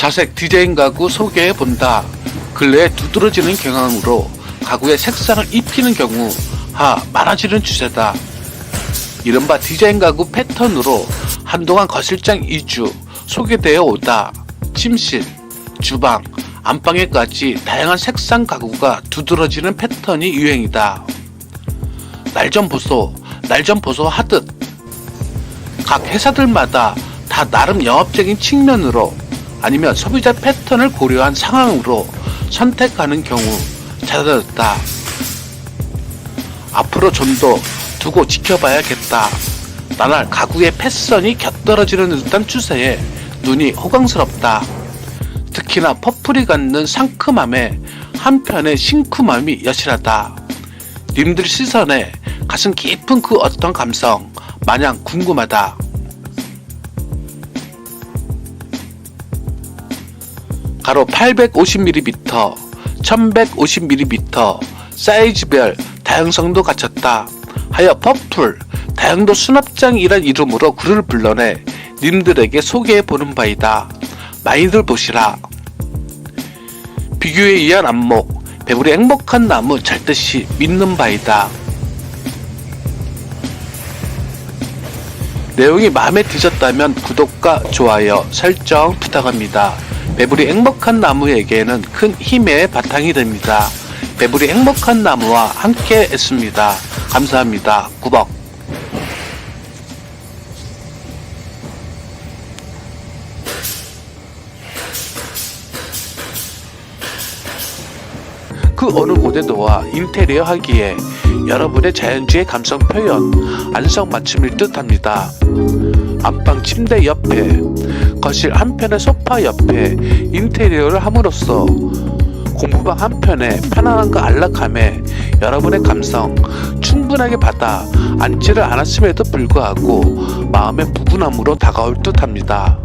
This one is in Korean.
자색 디자인 가구 소개해 본다. 근래에 두드러지는 경향으로 가구에 색상을 입히는 경우가 많아지는 추세다. 이른바 디자인 가구 패턴으로 한동안 거실장 이주 소개되어 오다. 침실, 주방, 안방에까지 다양한 색상 가구가 두드러지는 패턴이 유행이다. 날 좀 보소, 날 좀 보소 하듯 각 회사들마다 다 나름 영업적인 측면으로 아니면 소비자 패턴을 고려한 상황으로 선택하는 경우 잦아졌다. 앞으로 좀 더 두고 지켜봐야겠다. 나날 가구의 패션이 곁떨어지는 듯한 추세에 눈이 호강스럽다. 특히나 퍼플이 갖는 상큼함에 한편의 싱크함이 여실하다. 님들 시선에 가슴 깊은 그 어떤 감성 마냥 궁금하다. 가로 850mm, 1150mm 사이즈별 다양성도 갖췄다. 하여 퍼플 다양도 수납장이란 이름으로 그를 불러내 님들에게 소개해 보는 바이다. 많이들 보시라. 비교에 의한 안목, 배불리 행복한 나무 절듯이 믿는 바이다. 내용이 마음에 드셨다면 구독과 좋아요, 설정 부탁합니다. 배불이 행복한 나무에게는 큰 힘의 바탕이 됩니다. 배불이 행복한 나무와 함께 했습니다. 감사합니다. 구벅. 그 어느 놓아 인테리어 하기에 여러분의 자연주의 감성 표현, 안성 맞춤일 듯 합니다. 안방 침대 옆에, 거실 한편의 소파 옆에 인테리어를 함으로써 공부방 한편에 편안함과 안락함에 여러분의 감성 충분하게 받아 앉지를 않았음에도 불구하고 마음의 부분함으로 다가올 듯 합니다.